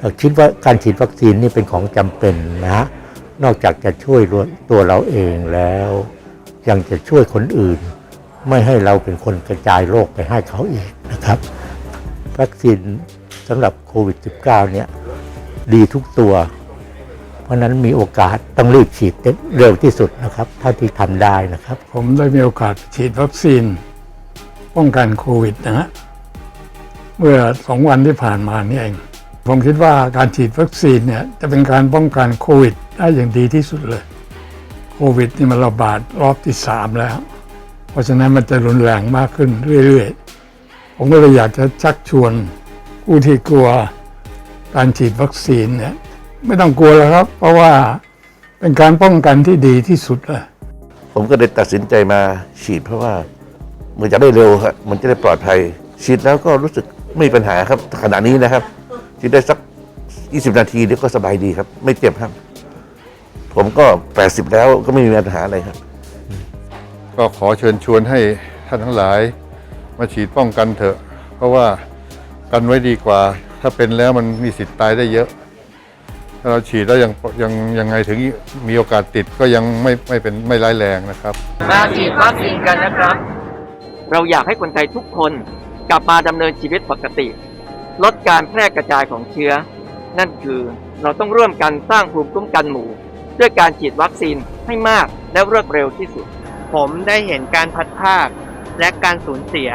เราคิดว่าการฉีดวัคซีนนี่เป็นของจำเป็นนะฮะนอกจากจะช่วยตัวเราเองแล้ว ยังจะช่วยคนอื่น ไม่ให้เราเป็นคนกระจายโรคไปให้เขาอีกนะครับ วัคซีนสำหรับโควิด -19 เนี่ยดีทุกตัว เพราะฉะนั้นมีโอกาสต้องรีบฉีดเร็วที่สุดนะครับเท่าที่ทำได้นะครับ ผมได้มีโอกาสฉีดวัคซีน ป้องกันโควิดนะฮะเมื่อสองวันที่ผ่านมานี่เอง ผมคิดว่าการฉีดวัคซีนเนี่ยจะเป็นการป้องกันโควิดได้อย่างดีที่สุดเลย โควิดนี่มันระบาดรอบที่สามแล้ว เพราะฉะนั้นมันจะรุนแรงมากขึ้นเรื่อยๆ ผมก็เลยอยากจะชักชวนผู้ที่กลัวการฉีดวัคซีนเนี่ยไม่ต้องกลัวแล้วครับ เพราะว่าเป็นการป้องกันที่ดีที่สุดเลยผมก็เลยตัดสินใจมาฉีดเพราะว่ามันจะได้เร็วครับมันจะได้ปลอดภัย ฉีดแล้วก็รู้สึกไม่มีปัญหาครับขณะนี้นะครับ ฉีดได้สัก 20 นาทีเดี๋ยวก็สบายดีครับ ไม่เจ็บครับ ผมก็ 80 แล้วก็ไม่มีปัญหาอะไรครับ ก็ขอเชิญชวนให้ท่านทั้งหลาย มาฉีดป้องกันเถอะ เพราะว่ากันไว้ดีกว่า ถ้าเป็นแล้วมันมีสิทธิ์ตายได้เยอะ ถ้าเราฉีดแล้วยังยังยังไงถึงมีโอกาสติดก็ยังไม่ไม่เป็นไม่ร้ายแรงนะครับ มาฉีดวัคซีนกันนะครับ เราอยากให้คนไทยทุกคนกลับมาดำเนินชีวิตปกติ ลดการแพร่กระจายของเชื้อ นั่นคือเราต้องร่วมกันสร้างภูมิคุ้มกันหมู่ ด้วยการฉีดวัคซีนให้มากและรวดเร็วที่สุด ผมได้เห็นการพัดภาคและการสูญเสีย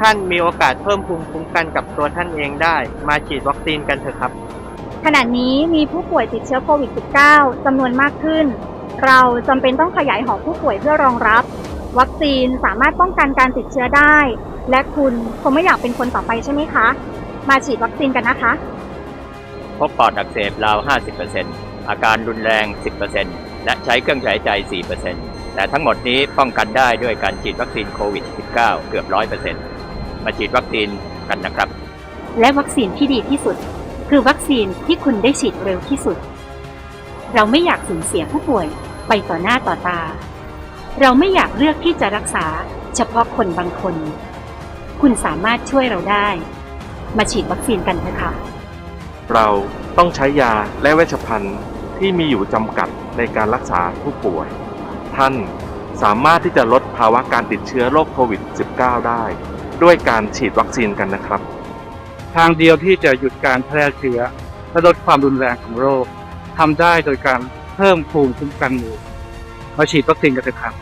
ท่านมีโอกาสเพิ่มภูมิคุ้มกันกับตัวท่านเองได้ มาฉีดวัคซีนกันเถอะครับ ขณะนี้มีผู้ป่วยติดเชื้อโควิด -19 จำนวนมากขึ้น เราจำเป็นต้องขยายหอผู้ป่วยเพื่อรองรับ วัคซีนสามารถป้องกันการติดเชื้อได้ และคุณคงไม่อยากเป็นคนต่อไปใช่ไหมคะ มาฉีดวัคซีนกันนะคะ พบปอดอักเสบราว 50%อาการรุนแรง 10%และใช้เครื่องช่วยหายใจ 4%แต่ทั้งหมดนี้ป้องกันได้ด้วยการฉีดวัคซีนโควิด -19 เกือบ 100%มาฉีดวัคซีนกันนะครับ และวัคซีนที่ดีที่สุด คือวัคซีนที่คุณได้ฉีดเร็วที่สุด เราไม่อยากสูญเสียผู้ป่วยไปต่อหน้าต่อตา เราไม่อยากเลือกที่จะรักษาเฉพาะคนบางคน คุณสามารถช่วยเราได้ มาฉีดวัคซีนกันเถอะค่ะเราต้องใช้ยาและเวชภัณฑ์ที่มีอยู่จำกัดในการรักษาผู้ป่วย ท่านสามารถที่จะลดภาวะการติดเชื้อโรคโควิด -19 ได้ ด้วยการฉีดวัคซีนกันนะครับ ทางเดียวที่จะหยุดการแพร่เชื้อและลดความรุนแรงของโรคทำได้โดยการเพิ่มภูมิคุ้มกันหมู่มาฉีดวัคซีนกันเถอะครับ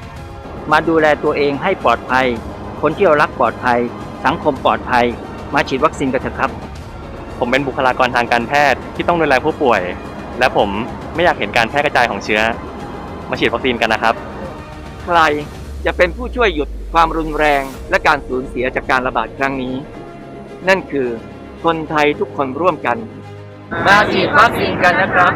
มาดูแลตัวเองให้ปลอดภัย คนที่เรารักปลอดภัย สังคมปลอดภัย มาฉีดวัคซีนกันเถอะครับ ผมเป็นบุคลากรทางการแพทย์ที่ต้องดูแลผู้ป่วย และผมไม่อยากเห็นการแพร่กระจายของเชื้อ มาฉีดวัคซีนกันนะครับ ใครจะเป็นผู้ช่วยหยุดความรุนแรงและการสูญเสียจากการระบาดครั้งนี้ นั่นคือคนไทยทุกคนร่วมกัน มาฉีดวัคซีนกันนะครับ